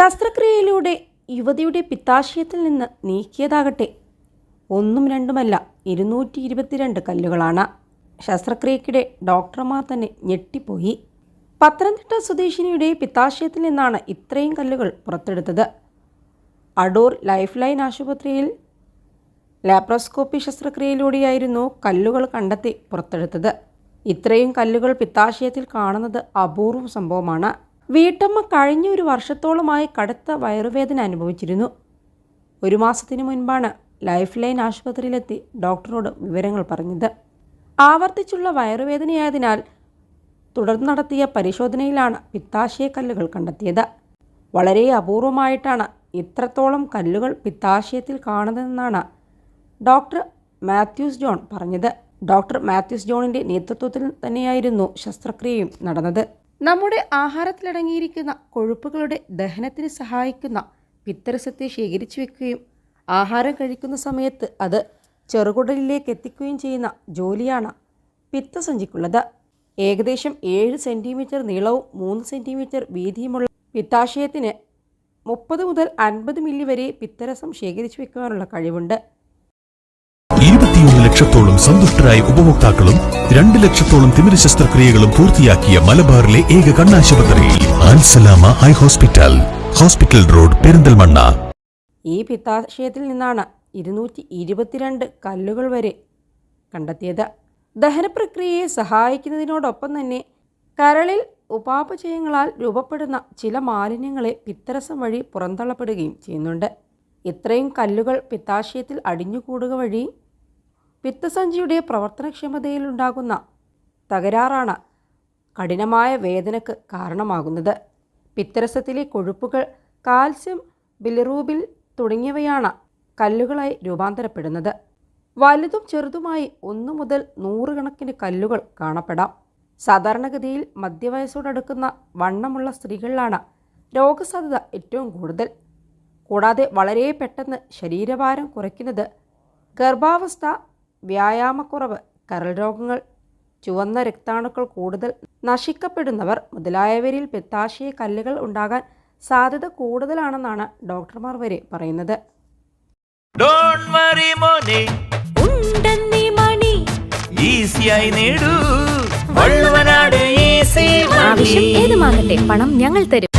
ശസ്ത്രക്രിയയിലൂടെ യുവതിയുടെ പിത്താശയത്തിൽ നിന്ന് നീക്കിയതാകട്ടെ. ഒന്നും രണ്ടുമല്ല ഇരുന്നൂറ്റി ഇരുപത്തിരണ്ട് കല്ലുകളാണ്. ശസ്ത്രക്രിയക്കിടെ ഡോക്ടർമാർ തന്നെ ഞെട്ടിപ്പോയി. പത്തനംതിട്ട സ്വദേശിനിയുടെ പിത്താശയത്തിൽ നിന്നാണ് ഇത്രയും കല്ലുകൾ പുറത്തെടുത്തത്. അടൂർ ലൈഫ് ലൈൻ ആശുപത്രിയിൽ ലാപ്രോസ്കോപ്പി ശസ്ത്രക്രിയയിലൂടെയായിരുന്നു കല്ലുകൾ കണ്ടെത്തി പുറത്തെടുത്തത്. ഇത്രയും കല്ലുകൾ പിത്താശയത്തിൽ കാണുന്നത് അപൂർവ സംഭവമാണ്. വീട്ടമ്മ കഴിഞ്ഞ ഒരു വർഷത്തോളമായി കടുത്ത വയറുവേദന അനുഭവിച്ചിരുന്നു. ഒരു മാസത്തിന് മുൻപാണ് ലൈഫ് ലൈൻ ആശുപത്രിയിലെത്തി ഡോക്ടറോട് വിവരങ്ങൾ പറഞ്ഞത്. ആവർത്തിച്ചുള്ള വയറുവേദനയായതിനാൽ തുടർന്ന് നടത്തിയ പരിശോധനയിലാണ് പിത്താശയ കല്ലുകൾ കണ്ടെത്തിയത്. വളരെ അപൂർവമായിട്ടാണ് ഇത്രത്തോളം കല്ലുകൾ പിത്താശയത്തിൽ കാണുന്നതെന്നാണ് ഡോക്ടർ മാത്യൂസ് ജോൺ പറഞ്ഞത്. ഡോക്ടർ മാത്യൂസ് ജോണിന്റെ നേതൃത്വത്തിൽ തന്നെയായിരുന്നു ശസ്ത്രക്രിയയും നടന്നത്. നമ്മുടെ ആഹാരത്തിലടങ്ങിയിരിക്കുന്ന കൊഴുപ്പുകളുടെ ദഹനത്തിന് സഹായിക്കുന്ന പിത്തരസത്തെ ശേഖരിച്ചു വെക്കുകയും ആഹാരം കഴിക്കുന്ന സമയത്ത് അത് ചെറുകുടലിലേക്ക് എത്തിക്കുകയും ചെയ്യുന്ന ജോലിയാണ് പിത്തസഞ്ചിക്കുള്ളത്. ഏകദേശം ഏഴ് സെന്റിമീറ്റർ നീളവും മൂന്ന് സെന്റിമീറ്റർ വീതിയുമുള്ള പിത്താശയത്തിന് മുപ്പത് മുതൽ അൻപത് മില്ലി വരെ പിത്തരസം ശേഖരിച്ചു വെക്കുവാനുള്ള കഴിവുണ്ട്. ഇരുപത്തിയൊന്ന് ലക്ഷത്തോളം സന്തുഷ്ടരായ ഉപഭോക്താക്കളും രണ്ട് ലക്ഷത്തോളം തിമിര ശസ്ത്രക്രിയകളും പൂർത്തിയാക്കിയ മലബാറിലെ ഏക കണ്ണാശുപത്രി Alsalama eye hospital hospital road Perinthalmanna. ഈ പിത്താശയത്തിൽ നിന്നാണ് ഇരുന്നൂറ്റി ഇരുപത്തിരണ്ട് കല്ലുകൾ വരെ കണ്ടെത്തിയത്. ദഹനപ്രക്രിയയെ സഹായിക്കുന്നതിനോടൊപ്പം തന്നെ കരളിൽ ഉപാപചയങ്ങളാൽ രൂപപ്പെടുന്ന ചില മാലിന്യങ്ങളെ പിത്തരസം വഴി പുറന്തള്ളപ്പെടുകയും ചെയ്യുന്നുണ്ട്. ഇത്രയും കല്ലുകൾ പിത്താശയത്തിൽ അടിഞ്ഞുകൂടുക വഴി പിത്തസഞ്ചിയുടെ പ്രവർത്തനക്ഷമതയിലുണ്ടാകുന്ന തകരാറാണ് കഠിനമായ വേദനക്ക് കാരണമാകുന്നത്. പിത്തരസത്തിലെ കൊഴുപ്പുകൾ കാൽസ്യം ബിലിറൂബിൽ തുടങ്ങിയവയാണ് കല്ലുകളായി രൂപാന്തരപ്പെടുന്നത്. വലുതും ചെറുതുമായി ഒന്നു മുതൽ നൂറുകണക്കിന് കല്ലുകൾ കാണപ്പെടാം. സാധാരണഗതിയിൽ മധ്യവയസ്സോടടുക്കുന്ന വണ്ണമുള്ള സ്ത്രീകളിലാണ് രോഗസാധ്യത ഏറ്റവും കൂടുതൽ. കൂടാതെ വളരെ പെട്ടെന്ന് ശരീരഭാരം കുറയ്ക്കുന്നത് ഗർഭാവസ്ഥ വ്യായാമക്കുറവ് കരൾ രോഗങ്ങൾ ചുവന്ന രക്താണുക്കൾ കൂടുതൽ നശിക്കപ്പെടുന്നവർ മുതലായവരിൽ പിത്താശയ കല്ലുകൾ ഉണ്ടാകാൻ സാധ്യത കൂടുതലാണെന്നാണ് ഡോക്ടർമാർ വരെ പറയുന്നത്. ഡോൺ വറി മോനെ. ഉണ്ടെന്നീ മണി. ഈസിയായി നേടൂ. വള്ളുവനാട് ഈസി ആവശ്യം ഏതുമാകട്ടെ പണം ഞങ്ങൾ തരും.